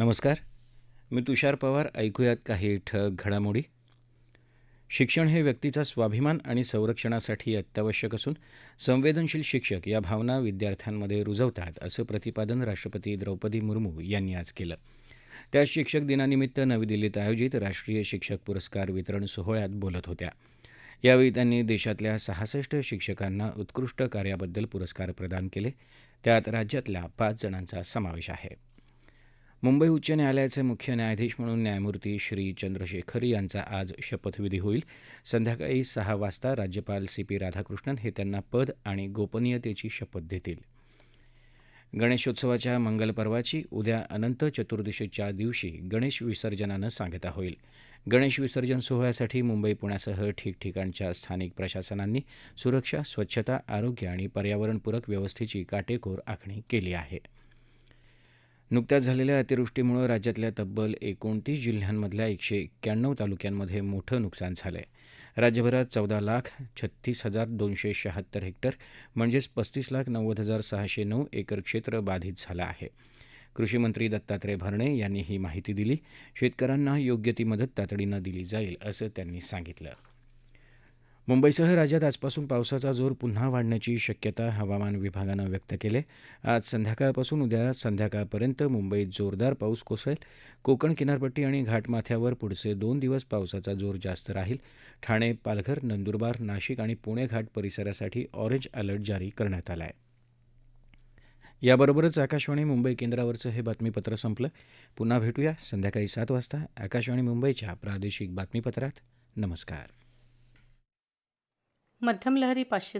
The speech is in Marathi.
नमस्कार. मी तुषार पवार. ऐकूयात काही ठळक घडामोडी. शिक्षण हे व्यक्तीचा स्वाभिमान आणि संरक्षणासाठी अत्यावश्यक असून संवेदनशील शिक्षक या भावना विद्यार्थ्यांमध्ये रुजवतात असं प्रतिपादन राष्ट्रपती द्रौपदी मुर्मू यांनी आज केलं. त्या शिक्षक दिनानिमित्त नवी दिल्लीत आयोजित राष्ट्रीय शिक्षक पुरस्कार वितरण सोहळ्यात बोलत होत्या. यावेळी त्यांनी देशातल्या सहासष्ट शिक्षकांना उत्कृष्ट कार्याबद्दल पुरस्कार प्रदान केले. त्यात राज्यातल्या पाच जणांचा समावेश आहे. मुंबई उच्च न्यायालयाचे मुख्य न्यायाधीश म्हणून न्यायमूर्ती श्री चंद्रशेखर यांचा आज शपथविधी होईल. संध्याकाळी सहा वाजता राज्यपाल सी पी राधाकृष्णन हे त्यांना पद आणि गोपनीयतेची शपथ देतील. गणेशोत्सवाच्या मंगलपर्वाची उद्या अनंत चतुर्दशीच्या दिवशी गणेश विसर्जनानं सांगता होईल. गणेश विसर्जन सोहळ्यासाठी मुंबई पुण्यासह ठिकठिकाणच्या स्थानिक प्रशासनांनी सुरक्षा स्वच्छता आरोग्य आणि पर्यावरणपूरक व्यवस्थेची काटेकोर आखणी केली आहे. नुकत्याच झालेल्या अतिवृष्टीमुळे राज्यातल्या तब्बल एकोणतीस जिल्ह्यांमधल्या एकशे एक्क्याण्णव तालुक्यांमध्ये मोठं नुकसान झालं आहे राज्यभरात चौदा लाख छत्तीस हजार दोनशे शहात्तर हेक्टर म्हणजेच पस्तीस लाख नव्वद हजार सहाशे नऊ एकर क्षेत्र बाधित झालं आहे. कृषीमंत्री दत्तात्रय भरणे यांनी ही माहिती दिली. शेतकऱ्यांना योग्य ती मदत तातडीनं दिली जाईल असं त्यांनी सांगितलं. मुंबईसह राज्यात आजपासून पावसाचा जोर पुन्हा वाढण्याची शक्यता हवामान विभागानं व्यक्त केली. आहे. आज संध्याकाळपासून उद्या संध्याकाळपर्यंत मुंबईत जोरदार पाऊस कोसळेल. कोकण किनारपट्टी आणि घाटमाथ्यावर पुढचे दोन दिवस पावसाचा जोर जास्त राहील. ठाणे पालघर नंदुरबार नाशिक आणि पुणे घाट परिसरासाठी ऑरेंज अलर्ट जारी करण्यात आला आहे याबरोबरच आकाशवाणी मुंबई केंद्रावरचं हे बातमीपत्र संपलं. पुन्हा भेटूया संध्याकाळी सात वाजता. आकाशवाणी मुंबईच्या प्रादेशिक बातमीपत्रात. नमस्कार. मध्यम लहरी पाचशे